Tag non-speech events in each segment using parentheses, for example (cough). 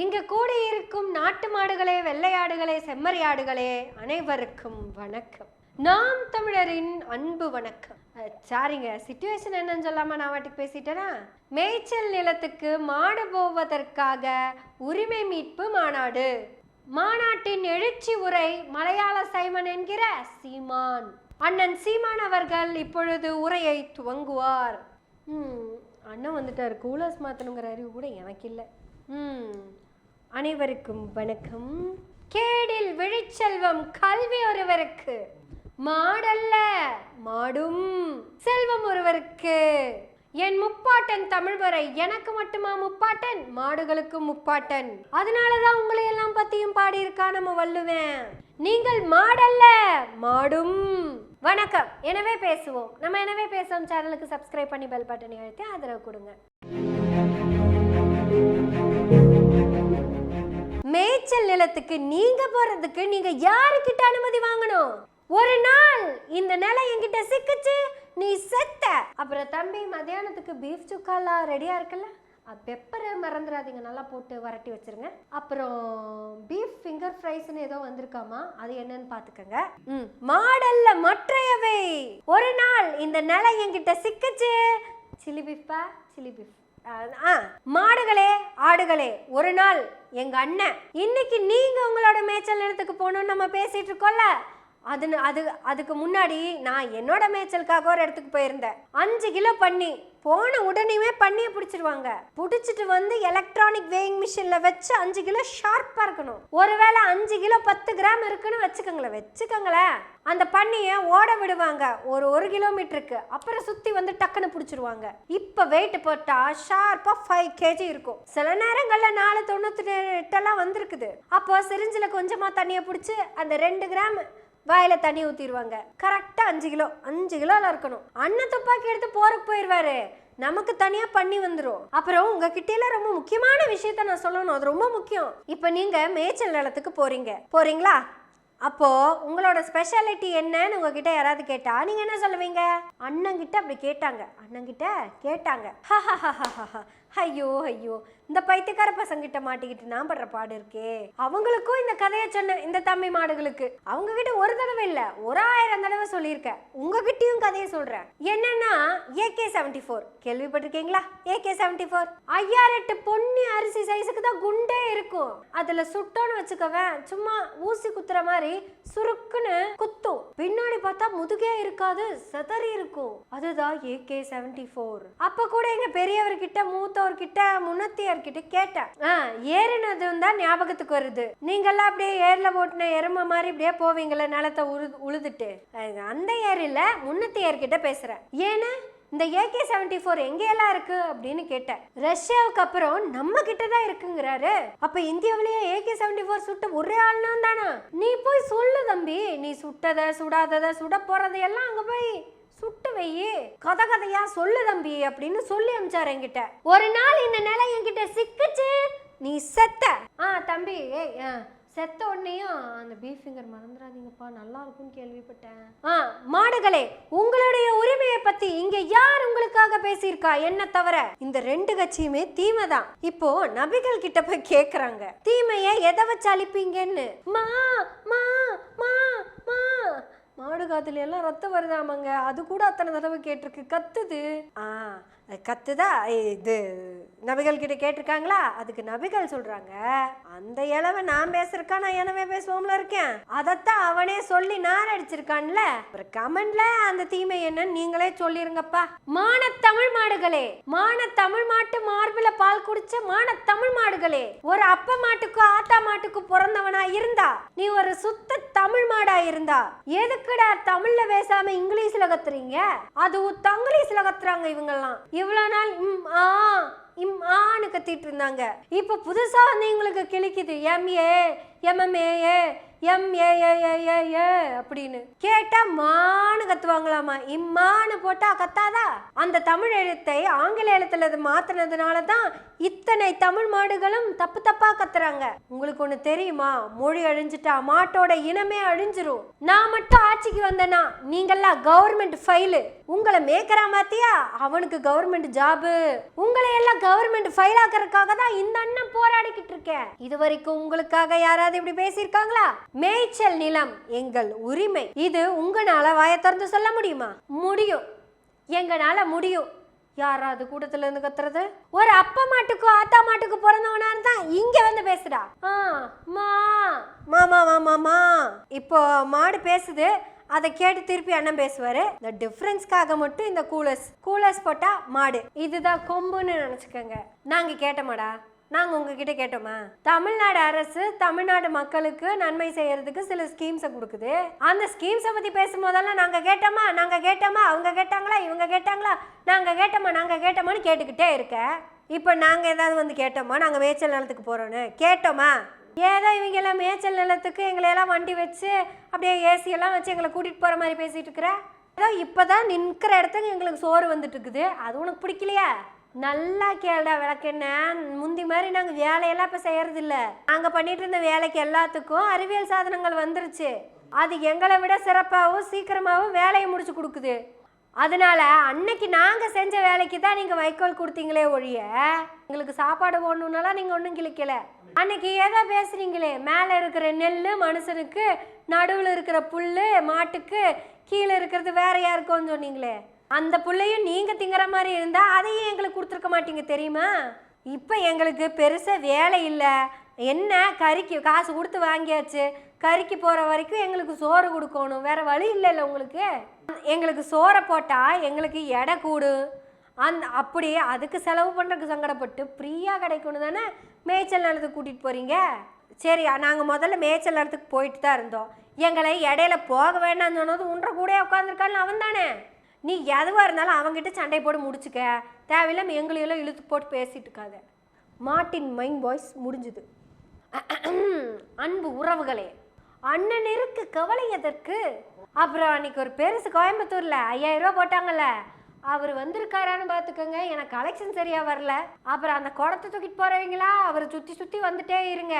இங்கு கூடியிருக்கும் நாட்டு மாடுகளே வெள்ளையாடுகளே செம்மறியாடுகளே அனைவருக்கும் வணக்கம். நாம் தமிழரின் அன்பு வணக்கம். சாரிங்க சுச்சுவேஷன் என்னன்னு சொல்லாம நான் வாட்டுக்கு பேசிட்டேனா? மேய்ச்சல் நிலத்துக்கு மாடு போவதற்காக உரிமை மீட்பு மாநாடு. மாநாட்டின் எழுச்சி உரை மலையாள சைமன் என்கிற சீமான். அண்ணன் சீமான் அவர்கள் இப்பொழுது உரையை துவங்குவார். ம், அண்ணன் வந்துட்டார். கூலர்ஸ் மாற்றணுங்கிற அறிவு கூட எனக்கு இல்லை ம் அனைவருக்கும் வணக்கம். கேடில் விழிச்செல்வம் கல்வி ஒருவருக்கு மாடல்ல மாடும் செல்வம் ஒருவருக்கு. என் முப்பாட்டன் தமிழ் வரை எனக்கு மட்டுமா முப்பாட்டன்? மாடுகளுக்கும் முப்பாட்டன். அதனாலதான் உங்களை எல்லாம் பத்தியும் பாடியிருக்கா நம்ம வள்ளுவேன். நீங்கள் மாடல்ல மாடும். வணக்கம். எனவே பேசுவோம். நம்ம எனவே பேசுவோம். சேனலுக்கு சப்ஸ்கிரைப் பண்ணி பெல் பட்டனை அழுத்தி ஆதரவு கொடுங்க. மேய்ச்சல் நிலத்துக்கு நீங்க போறதுக்கு நீங்க யாருக்கிட்ட அனுமதி வாங்கணும்? ஒரு நாள் இந்த நிலம் என்கிட்ட சிக்குச்சு நீ செத்த. அப்புறம் தம்பி மதியானத்துக்கு பீஃப் சுக்காலாம் ரெடியா இருக்குல்ல? பெப்பரை மறந்துடாதீங்க. நல்லா போட்டு வரட்டி வச்சிருங்க. அப்புறம் பீஃப் ஃபிங்கர் ஃப்ரைஸ்னு ஏதோ வந்திருக்காமா? அது என்னன்னு பார்த்துக்கோங்க ம் மாடல்ல மற்றையவை. ஒரு நாள் இந்த நிலம் என்கிட்ட சிக்குச்சு. சில்லி பீஃபா சில்லி பீஃப் ஆ மாடுகளே ஆடுகளே ஒரு நாள் எங்க அண்ணன் இன்னைக்கு நீங்க உங்களோட மேய்ச்சல் நிலத்துக்கு போகணும்னு நம்ம பேசிட்டு இருக்கோம்ல? அது அது அதுக்கு முன்னாடி நான் என்னோட மேய்ச்சலுக்காக ஒரு இடத்துக்கு போயிருந்தேன். அஞ்சு கிலோ பண்ணி போன உடனேயுமே பண்ணியை பிடிச்சிருவாங்க. பிடிச்சிட்டு வந்து எலக்ட்ரானிக் வேயிங் மிஷினில் வச்சு அஞ்சு கிலோ ஷார்ப்பாக இருக்கணும். ஒருவேளை அஞ்சு கிலோ பத்து கிராம் இருக்குன்னு வச்சுக்கோங்களேன். வச்சுக்கோங்களேன். அந்த பண்ணியை ஓட விடுவாங்க. ஒரு ஒரு கிலோமீட்டருக்கு. அப்புறம் சுற்றி வந்து டக்குன்னு பிடிச்சிருவாங்க. இப்போ வெயிட் போட்டால் ஷார்ப்பாக ஃபைவ் கேஜி இருக்கும். சில நேரங்களில் நாலு தொண்ணூற்றி எட்டெல்லாம் வந்திருக்குது. அப்போ சிரிஞ்சில் கொஞ்சமாக தண்ணியை பிடிச்சி அந்த ரெண்டு கிராம் வாயில தண்ணி ஊத்திடுவாங்க கரெக்டா அஞ்சு கிலோ அஞ்சு கிலோல இருக்கணும். அண்ணன் துப்பாக்கி எடுத்து போருக்கு போயிடுவாரு நமக்கு தனியா பண்ணி வந்துடும் அப்புறம் உங்ககிட்ட ரொம்ப முக்கியமான விஷயத்த நான் சொல்லணும். அது ரொம்ப முக்கியம். இப்போ நீங்க மேய்ச்சல் நிலத்துக்கு போறீங்க. போறீங்களா? அப்போ உங்களோட ஸ்பெஷாலிட்டி என்னன்னு உங்ககிட்ட யாராவது கேட்டா நீங்க என்ன சொல்லுவீங்க? அண்ணங்கிட்ட அப்படி கேட்டாங்க. அண்ணங்கிட்ட கேட்டாங்க. (laughs) ஐயோ ஐயோ. இந்த பைத்தியக்கார பசங்கிட்ட மாட்டிக்கிட்டு நான் படுற பாடு இருக்கே. அவங்களுக்கும் இந்த கதையை சொன்னேன் இந்த தம்பி மாடுகளுக்கு. அவங்க கிட்ட ஒரு தடவை இல்ல ஒரு ஆயிரம் தடவை சொல்லியிருக்கேன் உங்ககிட்டயும் கதையை சொல்றேன். என்னன்னா ஏகே செவன்டி ஃபோர் கேள்விப்பட்டிருக்கீங்களா? ஏகே செவன்டி ஃபோர் ஐயாயிரம் எட்டு பொன்னி அரிசி சைஸுக்கு தான் குண்டே இருக்கும். அதுல சுட்டோன்னு வச்சுக்கவேன். சும்மா ஊசி குத்துற மாதிரி சுருக்குன்னு குத்தும். பின்னாடி பார்த்தா முதுகே இருக்காது செதறி இருக்கும். அதுதான் ஏகே செவன்டி ஃபோர் அப்ப கூட எங்க பெரியவர்கிட்ட மூத்த மூத்தவர்கிட்ட முன்னத்தியர்கிட்ட கேட்டேன். ஆ ஏறினதும் தான் ஞாபகத்துக்கு வருது. நீங்கெல்லாம் அப்படியே ஏரில் ஓட்டின எருமை மாதிரி இப்படியே போவீங்களே நிலத்தை உழு உழுதுட்டு. அந்த ஏரில முன்னத்தியர்கிட்ட பேசுகிறேன் ஏன்னு? இந்த ஏகே செவன்டி ஃபோர் எங்கேயெல்லாம் இருக்கு? அப்படின்னு கேட்டேன். ரஷ்யாவுக்கு அப்புறம் நம்ம கிட்ட தான் இருக்குங்கிறாரு. அப்ப இந்தியாவிலேயே ஏகே செவன்டி ஃபோர் சுட்ட ஒரே ஆள்னா தானா நீ போய் சொல்லு தம்பி. நீ சுட்டத சுடாதத சுட போறதையெல்லாம் அங்க போய் சுட்டு வையி. கதை கதையா சொல்லு தம்பி அப்படின்னு சொல்லி அமிச்சாரு என்கிட்ட. ஒரு நாள் இந்த நிலை என்கிட்ட சிக்குச்சு. நீ செத்த. ஆ தம்பி ஏய் ஆ, செத்த உடனேயும் அந்த பீஃப் ஃபிங்கர் மறந்துடாதீங்கப்பா நல்லா இருக்கும்னு கேள்விப்பட்டேன். ஆ மாடுகளே உங்களுடைய உரிமையை பத்தி இங்க யார் உங்களுக்காக பேசியிருக்கா? என்ன தவிர இந்த ரெண்டு கட்சியுமே தீமை தான். இப்போ நபிகள் கிட்ட போய் கேக்குறாங்க. தீமையை எதை வச்சு அழிப்பீங்கன்னு? மா மா மா மா. மாடு காத்துல எல்லாம் ரத்தம் வருதாமாங்க. அது கூட அத்தனை தடவை கேட்டிருக்கு. கத்துது. ஆ அது கத்துதா? இது நபிகள் கிட்ட கேட்டிருக்காங்களா? அதுக்கு நபிகள் சொல்றாங்க அந்த இளவை நான் பேசுறக்கா நான் எனவே பேசுவோம்ல இருக்கேன். அதைத்தான் அவனே சொல்லி நான் அடிச்சிருக்கான்ல. ஒரு கமெண்ட்ல அந்த தீமை என்னன்னு நீங்களே சொல்லிருங்கப்பா. மான தமிழ் மாடுகளே மான தமிழ் மாட்டு மார்பில பால் குடிச்ச மான தமிழ் மாடுகளே ஒரு அப்ப மாட்டுக்கு ஆத்தா மாட்டுக்கு பிறந்தவனா இருந்தா நீ ஒரு சுத்த தமிழ் மாடா இருந்தா? எதுக்குடா தமிழ்ல பேசாம இங்கிலீஷ்ல கத்துறீங்க? அது தங்கிலீஷ்ல கத்துறாங்க இவங்கெல்லாம். இவ்வளவு நாள் ம் ஆ இம் ஆன்னு கத்திட்டு இருந்தாங்க. இப்போ புதுசா வந்து எங்களுக்கு கிழிக்குது. எம்ஏ எம்எம்ஏஏ எம் ஏ ஏ ஏ ஏ ஏ அப்படின்னு. கேட்டா மானு கத்துவாங்களாமா? இம்மானு போட்டா கத்தாதா? அந்த தமிழ் எழுத்தை ஆங்கில எழுத்துல அது மாத்தினதுனால தான் இத்தனை தமிழ் மாடுகளும் தப்பு தப்பா கத்துறாங்க. உங்களுக்கு ஒண்ணு தெரியுமா? மொழி அழிஞ்சிட்டா மாட்டோட இனமே அழிஞ்சிரும். நான் மட்டும் ஆட்சிக்கு வந்தேனா? நீங்கெல்லாம் கவர்மெண்ட் ஃபைலு உங்களை மேய்க்கிறா மாத்தியா? அவனுக்கு கவர்மெண்ட் ஜாபு உங்களை எல்லாம் கவர்மெண்ட் ஃபைல் ஆக்குறதுக்காக தான் இந்த அண்ணன் போராடிக்கிட்டு இருக்கேன். இது வரைக்கும் உங்களுக்காக யாராவது இப்படி பேசியிருக்காங்களா? மேய்ச்சல் நிலம் எங்கள் உரிமை. இது உங்களால வாய திறந்து சொல்ல முடியுமா? முடியும். எங்களால முடியும். யாராவது கூட்டத்துல இருந்து கத்துறது? ஒரு அப்பா மாட்டுக்கு ஆத்தா மாட்டுக்கு பிறந்தவனா இருந்தா இங்க வந்து பேசுடா. ஆ மா. மாமா மாமாமா இப்போ மாடு பேசுது. அதை கேட்டு திருப்பி அண்ணன் பேசுவாரு. இந்த டிஃப்ரென்ஸ்க்காக மட்டும் இந்த கூலர்ஸ் கூலர்ஸ் போட்டா மாடு. இதுதான் கொம்புன்னு நினைச்சுக்கோங்க. நாங்க கேட்டோமாடா? நாங்க உங்ககிட்ட கேட்டோமா? தமிழ்நாடு அரசு தமிழ்நாடு மக்களுக்கு நன்மை செய்யறதுக்கு சில ஸ்கீம்ஸை கொடுக்குது. அந்த ஸ்கீம்ஸை பத்தி பேசும்போதெல்லாம் நாங்க கேட்டோமா? நாங்க கேட்டோமா? அவங்க கேட்டாங்களா? இவங்க கேட்டாங்களா? நாங்க கேட்டோமா? நாங்க கேட்டோமான்னு கேட்டுக்கிட்டே இருக்க. இப்போ நாங்க ஏதாவது வந்து கேட்டோமா? நாங்க மேய்ச்சல் நிலத்துக்கு போகிறோன்னு கேட்டோமா? ஏதோ இவங்க எல்லாம் மேய்ச்சல் நிலத்துக்கு எங்களை எல்லாம் வண்டி வச்சு அப்படியே ஏசி எல்லாம் வச்சு எங்களை கூட்டிட்டு போற மாதிரி பேசிட்டு இருக்கிற? ஏதோ இப்பதான் நிற்கிற இடத்துக்கு எங்களுக்கு சோறு வந்துட்டு இருக்குது அது உனக்கு பிடிக்கலையா? நல்லா கேளுடா விளக்கெண்ண முந்தி மாதிரி நாங்கள் வேலையெல்லாம் இப்போ செய்யறது நாங்கள் பண்ணிட்டு இருந்த வேலைக்கு எல்லாத்துக்கும் அறிவியல் சாதனங்கள் வந்துருச்சு. அது எங்களை விட சிறப்பாகவும் சீக்கிரமாகவும் வேலையை முடிச்சு கொடுக்குது. அதனால் அன்னைக்கு நாங்கள் செஞ்ச வேலைக்கு தான் நீங்கள் வைக்கோல் கொடுத்தீங்களே ஒழிய எங்களுக்கு சாப்பாடு போடணுன்னாலாம் நீங்கள் ஒன்றும் கிளிக்கல அன்னைக்கு ஏதோ பேசுகிறீங்களே மேலே இருக்கிற நெல் மனுஷனுக்கு நடுவில் இருக்கிற புல் மாட்டுக்கு கீழே இருக்கிறது வேற யாருக்கும்னு சொன்னீங்களே அந்த புல்லையும் நீங்கள் திங்கிற மாதிரி இருந்தால் அதையும் எங்களுக்கு கொடுத்துருக்க மாட்டீங்க தெரியுமா? இப்போ எங்களுக்கு பெருசாக வேலை இல்லை. என்ன கறிக்கு காசு கொடுத்து வாங்கியாச்சு? கறிக்கு போகிற வரைக்கும் எங்களுக்கு சோறு கொடுக்கணும். வேறு வழி இல்லைல்ல உங்களுக்கு. எங்களுக்கு சோறை போட்டால் எங்களுக்கு எடை கூடு. அந்த அப்படி அதுக்கு செலவு பண்ணுறதுக்கு சங்கடப்பட்டு ஃப்ரீயாக கிடைக்கணும் தானே? மேய்ச்சல் நிலத்துக்கு கூட்டிகிட்டு போகிறீங்க சரி நாங்கள் முதல்ல மேய்ச்சல் நிலத்துக்கு போயிட்டு தான் இருந்தோம். எங்களை இடையில போக வேண்டாம்னு சொன்னது உன்ற கூட உட்காந்துருக்கான்னு அவன் தானே? நீ எதுவாக இருந்தாலும் அவங்ககிட்ட சண்டை போட்டு முடிச்சுக்க. தேவையில்லாமல் எங்களையெல்லாம் இழுத்து போட்டு பேசிட்டு இருக்காத. மார்ட்டின் மைண்ட் வாய்ஸ் முடிஞ்சுது. (coughs) அன்பு உறவுகளே அண்ணனிற்கு கவலை எதற்கு? அப்புறம் அன்னைக்கு ஒரு பெருசு கோயம்புத்தூர்ல ஐயாயிரம் ரூபா போட்டாங்கல்ல. அவர் வந்திருக்காரான்னு பார்த்துக்கோங்க எனக்கு கலெக்ஷன் சரியா வரல. அப்புறம் அந்த குடத்தை தூக்கிட்டு போறவங்களா? அவர் சுத்தி சுத்தி வந்துட்டே இருங்க.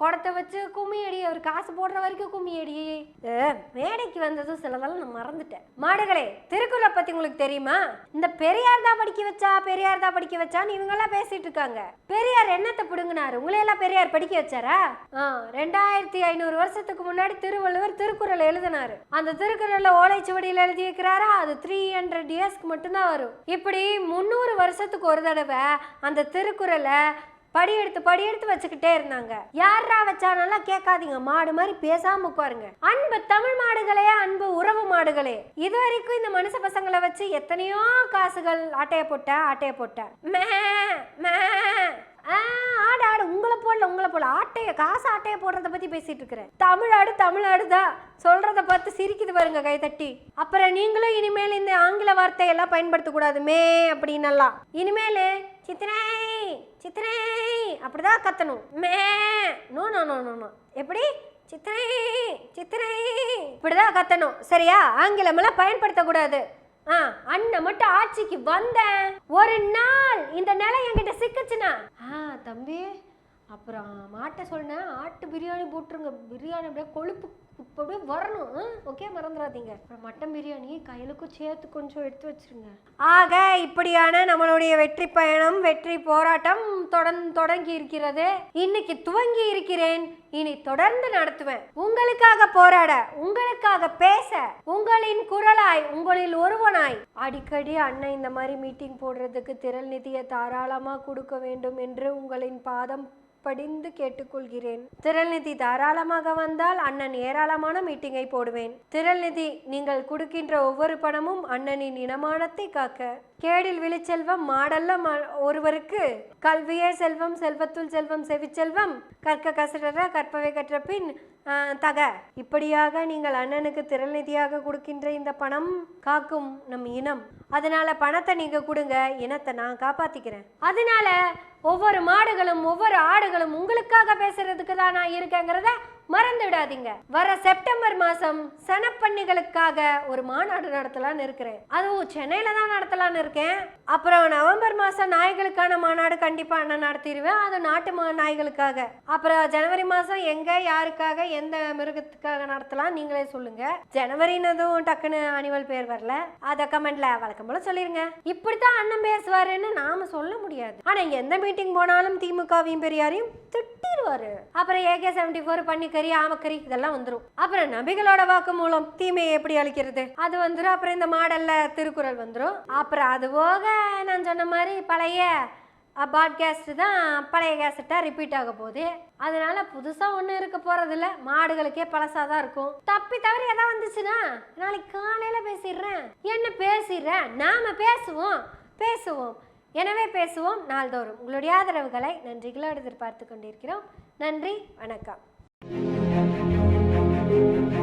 குடத்தை வச்சு கும்மி அடி அவர் காசு போடுற வரைக்கும் கும்மி அடி ஏ, மேடைக்கு வந்ததும் சிலதெல்லாம் நான் மறந்துட்டேன். மாடுகளே திருக்குறளை பத்தி உங்களுக்கு தெரியுமா? இந்த பெரியார் தான் படிக்க வச்சா பெரியார் தான் படிக்க வச்சான்னு இவங்கெல்லாம் பேசிட்டு இருக்காங்க. பெரியார் என்னத்தை பிடுங்கினாரு? உங்களையெல்லாம் பெரியார் படிக்க வச்சாரா? ஆ, ரெண்டாயிரத்தி ஐநூறு வருஷத்துக்கு முன்னாடி திருவள்ளுவர் திருக்குறள் எழுதினாரு. அந்த திருக்குறள்ல ஓலைச்சுவடியில் எழுதி வைக்கிறாரா? அது த்ரீ ஹண்ட்ரட் இயர்ஸ்க்கு மட்டும்தான் வரும். இப்படி முந்நூறு வருஷத்துக்கு ஒரு தடவை அந்த திருக்குறளை படி எடுத்து படி எடுத்து வச்சுக்கிட்டே இருந்தாங்க. யாரா வச்சானெல்லாம் கேட்காதீங்க. மாடு மாதிரி பேசாம உட்காருங்க. அன்பு தமிழ் மாடுகளே அன்பு உறவு மாடுகளே. இது வரைக்கும் இந்த மனுஷ பசங்களை வச்சு எத்தனையோ காசுகள் அட்டையை போட்ட ஆட்டைய போட்ட. மே மே. ஆ, ஆடு ஆடு உங்களை போடல உங்களை போல ஆட்டைய காசு ஆட்டைய போடுறத பத்தி பேசிட்டு இருக்கிறேன். தமிழ்நாடு தமிழ்நாடு தான். சொல்றத பார்த்து சிரிக்குது பாருங்க கை தட்டி. அப்புறம் நீங்களும் இனிமேல் இந்த ஆங்கில வார்த்தையெல்லாம் பயன்படுத்த கூடாது மே அப்படின்னெல்லாம் இனிமேல் சித்திரை. சித்திரை அப்படிதான் கத்தணும். மே no no no no no. எப்படி? சித்திரை சித்திரை இப்படிதான் கத்தணும். சரியா? ஆங்கிலமெல்லாம் பயன்படுத்தக்கூடாது. ஆ அண்ணன் மட்டும் ஆட்சிக்கு வந்தேன். ஒரு நாள் இந்த நிலை என்கிட்ட சிக்குச்சுன்னா. ஆ தம்பி அப்புறம் மாட்டை சொன்னேன். ஆட்டு பிரியாணி போட்டுருங்க. பிரியாணி அப்படியே கொழுப்பு இப்போ அப்படியே வரணும் ஓகே மறந்துடாதீங்க அப்புறம் மட்டன் பிரியாணி கையிலுக்கும் சேர்த்து கொஞ்சம் எடுத்து வச்சிருங்க. ஆக இப்படியான நம்மளுடைய வெற்றி பயணம் வெற்றி போராட்டம் தொடர்ந்து தொடங்கி இருக்கிறது. இன்னைக்கு துவங்கி இருக்கிறேன். இனி தொடர்ந்து நடத்துவேன். உங்களுக்காக போராட உங்களுக்காக பேச உங்களின் குரலாய் உங்களில் ஒருவனாய் அடிக்கடி அண்ணன் இந்த மாதிரி மீட்டிங் போடுறதுக்கு திரள் நிதியை தாராளமாக கொடுக்க வேண்டும் என்று உங்களின் பாதம் படிந்து கேட்டுக்கொள்கிறேன். திரள்நிதி தாராளமாக வந்தால் அண்ணன் ஏராளமான மீட்டிங்கை போடுவேன். திரள்நிதி நீங்கள் கொடுக்கின்ற ஒவ்வொரு பணமும் அண்ணனின் இனமானத்தை காக்க. கேடில் விழிச்செல்வம் மாடல்ல ம- ஒருவருக்கு கல்வியே செல்வம் செல்வத்துள் செல்வம் செவிச்செல்வம் கற்க கசடர கற்பவை கற்ற பின் தக. இப்படியாக நீங்கள் அண்ணனுக்கு திரள்நிதியாக கொடுக்கின்ற இந்த பணம் காக்கும் நம் இனம். அதனால பணத்தை நீங்க கொடுங்க இனத்தை நான் காப்பாத்திக்கிறேன். அதனால ஒவ்வொரு மாடுகளும் ஒவ்வொரு ஆடுகளும் உங்களுக்காக பேசுறதுக்கு தான் நான் இருக்கேங்கிறத மறந்து விடாதீங்க வர செப்டம்பர் மாசம் சனப்பண்ணிகளுக்காக ஒரு மாநாடு நடத்தலாம்னு இருக்கிறேன். அதுவும் சென்னையில தான் நடத்தலான்னு இருக்கேன். அப்புறம் நவம்பர் மாசம் நாய்களுக்கான மாநாடு கண்டிப்பா நான் நடத்திடுவேன். அது நாட்டு மா நாய்களுக்காக. அப்புறம் ஜனவரி மாசம் எங்க யாருக்காக எந்த மிருகத்துக்காக நடத்தலாம் நீங்களே சொல்லுங்க. ஜனவரினதும் டக்குன்னு அனிவல் பேர் வரல. அத கமெண்ட்ல வழக்கம் போல சொல்லிருங்க. இப்படித்தான் அண்ணன் பேசுவாருன்னு நாம சொல்ல முடியாது. ஆனா எந்த மீட்டிங் போனாலும் திமுகவையும் பெரியாரையும் திட்டிடுவாரு. அப்புறம் ஏகே செவன்டி ஃபோர் பெரிய ஆமக்கறி இதெல்லாம் வந்துடும் அப்புறம் நபிகளோட வாக்கு மூலம் தீமையை எப்படி அழிக்கிறது? அது வந்துடும் அப்புறம் இந்த மாடல்ல திருக்குறள் வந்துடும் அப்புறம் அது போக நான் சொன்ன மாதிரி பழைய பாட்காஸ்ட் தான் பழைய கேசட்டாக ரிப்பீட் ஆக போகுது. அதனால புதுசாக ஒன்றும் இருக்க போகிறதில்ல மாடுகளுக்கே பழசாக தான் இருக்கும். தப்பி தவறி எதாவது வந்துச்சுன்னா நாளைக்கு காலையில் பேசிடுறேன். என்ன பேசிடுறேன்? நாம் பேசுவோம். பேசுவோம். எனவே பேசுவோம் நாள்தோறும். உங்களுடைய ஆதரவுகளை நன்றிகளோடு எதிர்பார்த்து கொண்டிருக்கிறோம். நன்றி வணக்கம். Thank you.